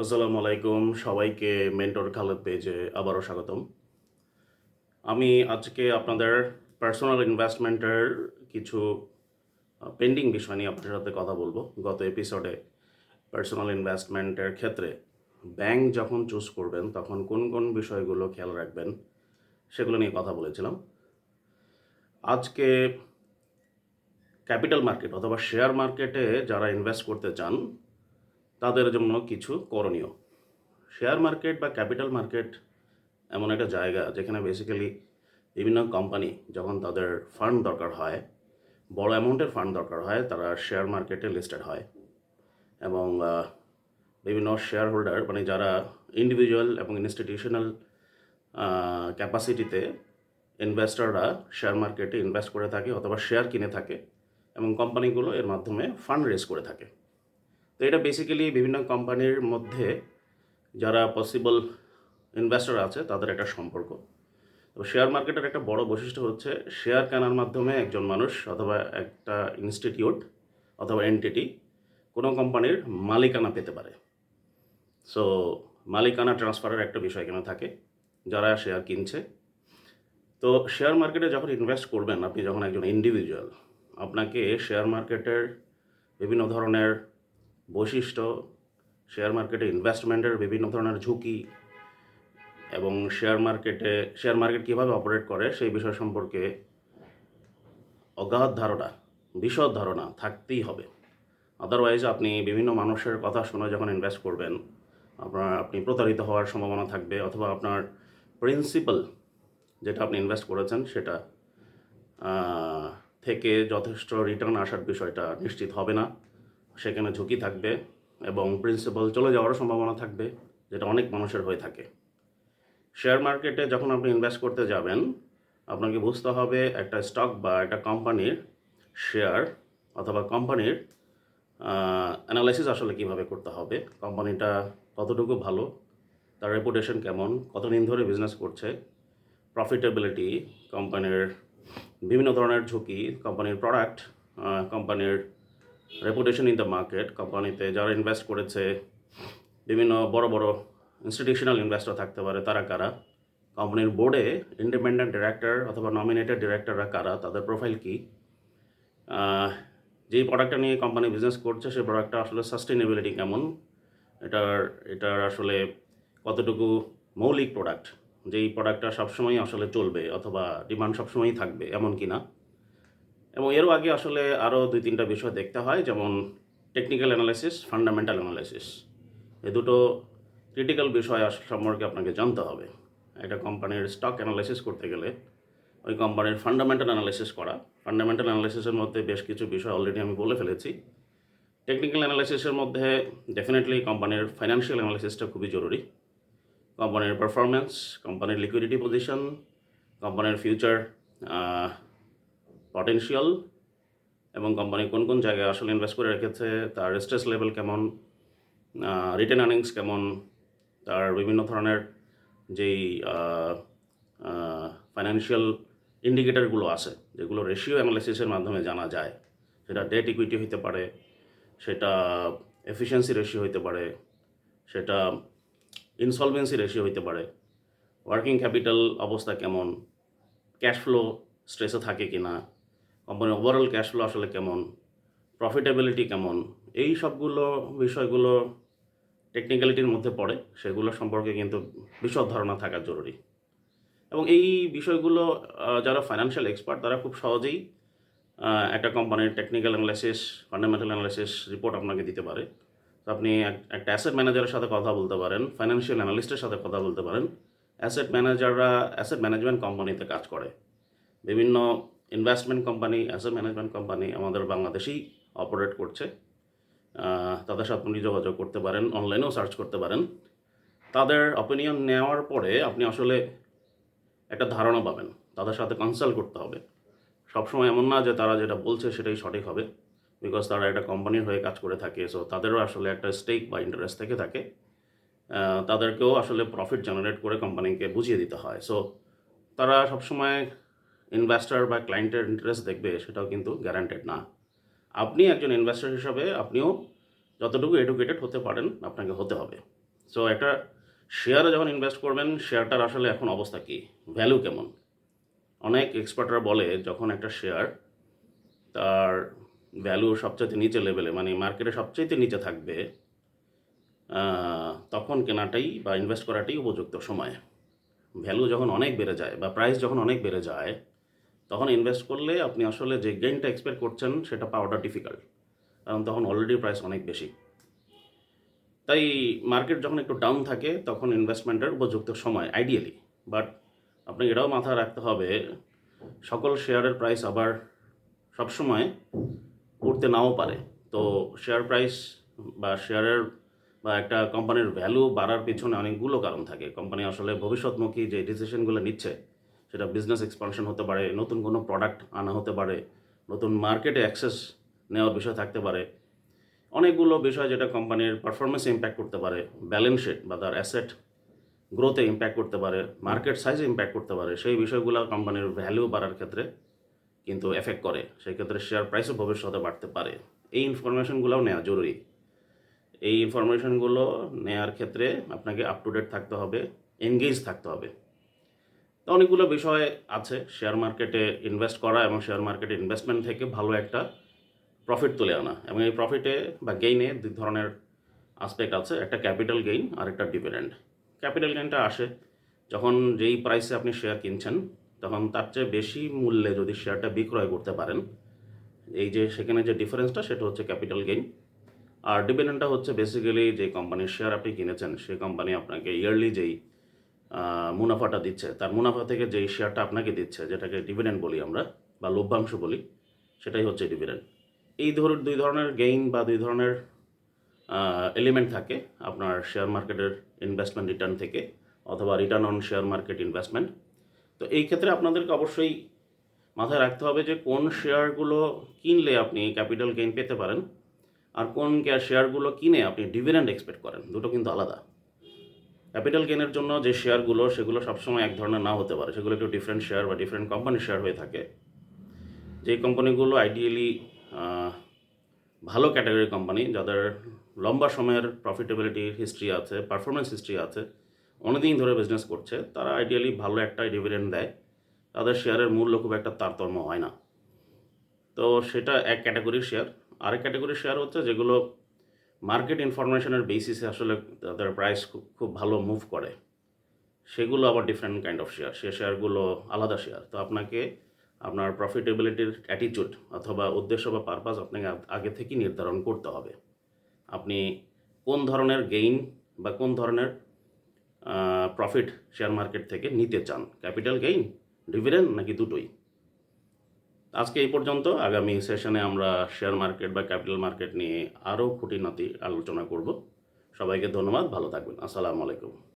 আসসালামু আলাইকুম। সবাইকে মেন্টর খালেদ পেজে আবারও স্বাগতম। আমি আজকে আপনাদের পার্সোনাল ইনভেস্টমেন্টের কিছু পেন্ডিং বিষয় নিয়ে আপনাদের সাথে কথা বলব। গত এপিসোডে পার্সোনাল ইনভেস্টমেন্টের ক্ষেত্রে ব্যাংক যখন চুজ করবেন, তখন কোন কোন বিষয়গুলো খেয়াল রাখবেন সেগুলো নিয়ে কথা বলেছিলাম। আজকে ক্যাপিটাল মার্কেট অথবা শেয়ার মার্কেটে যারা ইনভেস্ট করতে চান তাদের জন্য কিছু করণীয়। শেয়ার মার্কেট বা ক্যাপিটাল মার্কেট এমন একটা জায়গা যেখানে বেসিক্যালি বিভিন্ন কোম্পানি যখন তাদের ফান্ড দরকার হয়, বড় অ্যামাউন্টের ফান্ড দরকার হয়, তারা শেয়ার মার্কেটে লিস্টেড হয় এবং বিভিন্ন শেয়ার হোল্ডার মানে যারা ইন্ডিভিজুয়াল এবং ইনস্টিটিউশনাল ক্যাপাসিটিতে ইনভেস্টররা শেয়ার মার্কেটে ইনভেস্ট করে থাকে অথবা শেয়ার কিনে থাকে এবং কোম্পানিগুলো এর মাধ্যমে ফান্ড রেজ করে থাকে। তো এটা বেসিক্যালি বিভিন্ন কোম্পানির মধ্যে যারা পসিবল ইনভেস্টর আছে, তাদের একটা সম্পর্ক। তো শেয়ার মার্কেটের একটা বড় বৈশিষ্ট্য হচ্ছে শেয়ার কেনার মাধ্যমে একজন মানুষ অথবা একটা ইনস্টিটিউট অথবা এনটিটি কোনো কোম্পানির মালিকানা পেতে পারে। সো মালিকানা ট্রান্সফারের একটা বিষয় কেন থাকে, যারা শেয়ার কিনছে। তো শেয়ার মার্কেটে যখন ইনভেস্ট করবেন, আপনি যখন একজন ইন্ডিভিজুয়াল আপনাকে শেয়ার মার্কেটের বিভিন্ন ধরনের বৈশিষ্ট্য শেয়ার মার্কেটে ইনভেস্টমেন্টের বিভিন্ন ধরনের ঝুঁকি এবং শেয়ার মার্কেটে শেয়ার মার্কেট কীভাবে অপারেট করে সেই বিষয় সম্পর্কে অগাধ ধারণা, বিশদ ধারণা থাকতেই হবে। আদারওয়াইজ আপনি বিভিন্ন মানুষের কথা শুনে যখন ইনভেস্ট করবেন, আপনার, আপনি প্রতারিত হওয়ার সম্ভাবনা থাকবে অথবা আপনার প্রিন্সিপাল যেটা আপনি ইনভেস্ট করেছেন সেটা থেকে যথেষ্ট রিটার্ন আসার বিষয়টা নিশ্চিত হবে না। সেখানে ঝুঁকি থাকবে এবং প্রিন্সিপাল চলে যাওয়ারও সম্ভাবনা থাকবে, যেটা অনেক মানুষের হয়ে থাকে। শেয়ার মার্কেটে যখন আপনি ইনভেস্ট করতে যাবেন, আপনাকে বুঝতে হবে একটা স্টক বা একটা কোম্পানির শেয়ার অথবা কোম্পানির অ্যানালাইসিস আসলে কীভাবে করতে হবে কোম্পানিটা কতটুকু ভালো, তার রেপুটেশন কেমন, কতদিন ধরে বিজনেস করছে প্রফিটেবিলিটি কোম্পানির বিভিন্ন ধরনের ঝুঁকি কোম্পানির প্রোডাক্ট কোম্পানির রেপুটেশন ইন দ্য মার্কেট কোম্পানিতে যারা ইনভেস্ট করেছে, বিভিন্ন বড় বড় ইনস্টিটিউশনাল ইনভেস্টর থাকতে পারে, তারা কারা? কোম্পানির বোর্ডে ইন্ডিপেন্ডেন্ট ডিরেক্টর অথবা নমিনেটেড ডিরেক্টররা কারা? তাদের প্রোফাইল কী? যেই প্রোডাক্টটা নিয়ে কোম্পানি বিজনেস করছে, সেই প্রোডাক্টটা আসলে সাস্টেনেবিলিটি কেমন? এটার এটার আসলে কতটুকু মৌলিক প্রোডাক্ট যেই প্রোডাক্টটা সবসময় আসলে চলবে অথবা ডিমান্ড সবসময়ই থাকবে, এমন কি না? এবং এরও আগে আসলে আরও দুই তিনটা বিষয় দেখতে হয়, যেমন টেকনিক্যাল অ্যানালাইসিস ফান্ডামেন্টাল অ্যানালাইসিস এ দুটো ক্রিটিক্যাল বিষয় সম্পর্কে আপনাকে জানতে হবে। একটা কোম্পানির স্টক অ্যানালাইসিস করতে গেলে ওই কোম্পানির ফান্ডামেন্টাল অ্যানালাইসিস করা। ফান্ডামেন্টাল অ্যানালাইসিসের মধ্যে বেশ কিছু বিষয় অলরেডি আমি বলে ফেলেছি। টেকনিক্যাল অ্যানালাইসিসের মধ্যে ডেফিনেটলি কোম্পানির ফাইন্যান্সিয়াল অ্যানালাইসিসটা খুবই জরুরি। কোম্পানির পারফরমেন্স কোম্পানির লিকুইডিটি পজিশন কোম্পানির ফিউচার পটেনশিয়াল এবং কোম্পানি কোন কোন জায়গায় আসলে ইনভেস্ট করে রেখেছে, তার স্ট্রেস লেভেল কেমন রিটার্ন আর্নিংস কেমন, তার বিভিন্ন ধরনের যেই ফাইন্যান্সিয়াল ইন্ডিকেটারগুলো আছে, যেগুলো রেশিও অ্যানালিসিসের মাধ্যমে জানা যায়, সেটা ডেট ইকুইটি হতে পারে, সেটা এফিসিয়েন্সি রেশিও হতে পারে, সেটা ইনসলভেন্সি রেশিও হতে পারে ওয়ার্কিং ক্যাপিটাল অবস্থা কেমন ক্যাশ ফ্লো স্ট্রেসে থাকে কি না কোম্পানির ওভারঅল ক্যাশ ফ্লো আসলে কেমন? প্রফিটেবিলিটি কেমন? এই সবগুলো বিষয়গুলো টেকনিক্যালিটির মধ্যে পড়ে, সেগুলো সম্পর্কে কিন্তু বিশদ ধারণা থাকা জরুরি। এবং এই বিষয়গুলো যারা ফাইন্যান্সিয়াল এক্সপার্ট তারা খুব সহজেই একটা কোম্পানির technical analysis fundamental analysis report আপনাকে দিতে পারে। আপনি একটা অ্যাসেট ম্যানেজারের সাথে কথা বলতে পারেন ফাইন্যান্সিয়াল অ্যানালিস্টের সাথে কথা বলতে পারেন। অ্যাসেট ম্যানেজাররা অ্যাসেট ম্যানেজমেন্ট কোম্পানিতে কাজ করে। বিভিন্ন investment company asset management company আমাদের বাংলাদেশেই অপারেট করছে। তাদের সাথে আপনি যোগাযোগ করতে পারেন অনলাইনেও সার্চ করতে পারেন। তাদের অপিনিয়ন নেওয়ার পরে আপনি আসলে একটা ধারণা পাবেন, তাদের সাথে কনসাল্ট করতে হবে। সবসময় এমন না যে তারা যেটা বলছে সেটাই সঠিক হবে বিকজ তারা একটা কোম্পানির হয়ে কাজ করে থাকে সো তাদেরও আসলে একটা স্টেক বা ইন্টারেস্ট থেকে থাকে। তাদেরকেও আসলে প্রফিট জেনারেট করে কোম্পানিকে বুঝিয়ে দিতে হয়। সো তারা সবসময় ইনভেস্টর বা ক্লায়েন্টের ইন্টারেস্ট দেখবে, সেটাও কিন্তু গ্যারান্টেড না। আপনি একজন ইনভেস্টর হিসাবে আপনিও যতটুকু এডুকেটেড হতে পারেন, আপনাকে হতে হবে। সো একটা শেয়ারে যখন ইনভেস্ট করবেন শেয়ারটার আসলে এখন অবস্থা কী? ভ্যালু কেমন? অনেক এক্সপার্টরা বলে, যখন একটা শেয়ার তার ভ্যালু সবচাইতে নিচে লেভেলে মানে মার্কেটে সবচাইতে নিচে থাকবে তখন কেনাটাই বা ইনভেস্ট করাটাই উপযুক্ত সময়। ভ্যালু যখন অনেক বেড়ে যায় বা প্রাইস যখন অনেক বেড়ে যায় তখন ইনভেস্ট করলে আপনি আসলে যে গেইনটা এক্সপেক্ট করছেন, সেটা পাওয়াটা ডিফিকাল্ট কারণ তখন অলরেডি প্রাইস অনেক বেশি। তাই মার্কেট যখন একটু ডাউন থাকে, তখন ইনভেস্টমেন্টের উপযুক্ত সময় আইডিয়ালি বাট আপনি এটাও মাথায় রাখতে হবে, সকল শেয়ারের প্রাইস আবার সবসময় উঠতে নাও পারে। তো শেয়ার প্রাইস বা শেয়ারের বা একটা কোম্পানির ভ্যালু বাড়ার পিছনে অনেকগুলো কারণ থাকে। কোম্পানি আসলে ভবিষ্যৎমুখী যে ডিসিশনগুলো নিচ্ছে সেটা বিজনেস এক্সপানশন হতে পারে, নতুন কোনো প্রোডাক্ট আনা হতে পারে, নতুন মার্কেটে অ্যাক্সেস নেওয়ার বিষয় থাকতে পারে। অনেকগুলো বিষয় যেটা কোম্পানির পারফরমেন্সে ইম্প্যাক্ট করতে পারে ব্যালেন্স শিট বা তার অ্যাসেট গ্রোথে ইম্প্যাক্ট করতে পারে মার্কেট সাইজে ইম্প্যাক্ট করতে পারে, সেই বিষয়গুলো কোম্পানির ভ্যালু বাড়ার ক্ষেত্রে কিন্তু এফেক্ট করে। সেই ক্ষেত্রে শেয়ার প্রাইসও ভবিষ্যতে বাড়তে পারে। এই ইনফরমেশনগুলোও নেওয়া জরুরি। এই ইনফরমেশনগুলো নেওয়ার ক্ষেত্রে আপনাকে আপ টু ডেট থাকতে হবে এনগেজ থাকতে হবে। তো অনেকগুলো বিষয় আছে। শেয়ার মার্কেটে ইনভেস্ট করা এবং শেয়ার মার্কেটে ইনভেস্টমেন্ট থেকে ভালো একটা প্রফিট তুলে আনা এবং এই প্রফিটে বা গেইনে দুই ধরনের আসপেক্ট আছে, একটা ক্যাপিটাল গেইন আর একটা ডিভিডেন্ড ক্যাপিটাল গেইনটা আসে যখন যেই প্রাইসে আপনি শেয়ার কিনছেন, তখন তার চেয়ে বেশি মূল্যে যদি শেয়ারটা বিক্রয় করতে পারেন, এই যে সেখানে যে ডিফারেন্সটা সেটা হচ্ছে ক্যাপিটাল গেইন আর ডিভিডেন্ডটা হচ্ছে বেসিক্যালি যে কোম্পানির শেয়ার আপনি কিনেছেন সেই কোম্পানি আপনাকে ইয়ারলি যেই মুনাফাটা দিচ্ছে। তার মুনাফা থেকে যেই শেয়ারটা আপনাকে দিচ্ছে, যেটাকে ডিভিডেন্ড বলি আমরা, বা লভ্যাংশ বলি, সেটাই হচ্ছে ডিভিডেন্ড এই ধর, দুই ধরনের গেইন বা দুই ধরনের এলিমেন্ট থাকে আপনার শেয়ার মার্কেটের ইনভেস্টমেন্ট রিটার্ন থেকে, অথবা return on share market investment তো এই ক্ষেত্রে আপনাদেরকে অবশ্যই মাথায় রাখতে হবে যে কোন শেয়ারগুলো কিনলে আপনি ক্যাপিটাল গেইন পেতে পারেন, আর কোন শেয়ারগুলো কিনে আপনি ডিভিডেন্ড এক্সপেক্ট করেন। দুটো কিন্তু আলাদা। ক্যাপিটাল গেইনের জন্য যে শেয়ারগুলো সেগুলো সবসময় এক ধরনের না হতে পারে। সেগুলো একটু ডিফারেন্ট শেয়ার বা ডিফারেন্ট কোম্পানির শেয়ার হয়ে থাকে। যে কোম্পানিগুলো আইডিয়ালি ভালো ক্যাটাগরির কোম্পানি যাদের লম্বা সময়ের প্রফিটেবিলিটি হিস্ট্রি আছে পারফরমেন্স হিস্ট্রি আছে, অনেকদিন ধরে বিজনেস করছে, তারা আইডিয়ালি ভালো একটা ডিভিডেন্ড দেয়। তাদের শেয়ারের মূল্য খুব একটা তারতম্য হয় না। তো সেটা এক ক্যাটাগরির শেয়ার আরেক ক্যাটাগরির শেয়ার হচ্ছে যেগুলো মার্কেট ইনফরমেশনের বেসিসে আসলে তাদের প্রাইস খুব ভালো মুভ করে। সেগুলো আবার ডিফারেন্ট কাইন্ড অফ শেয়ার সে শেয়ারগুলো আলাদা শেয়ার তো আপনাকে আপনার প্রফিটেবিলিটির অ্যাটিটিউড অথবা উদ্দেশ্য বা পারপাস আপনাকে আগে থেকেই নির্ধারণ করতে হবে। আপনি কোন ধরনের গেইন বা কোন ধরনের প্রফিট শেয়ার মার্কেট থেকে নিতে চান? ক্যাপিটাল গেইন ডিভিডেন্ড নাকি দুটোই? আজকে এই পর্যন্ত। আগামী সেশনে আমরা শেয়ার মার্কেট বা ক্যাপিটাল মার্কেট নিয়ে আরও খুঁটিনাতি আলোচনা করব। সবাইকে ধন্যবাদ, ভালো থাকবেন। আসসালামু আলাইকুম।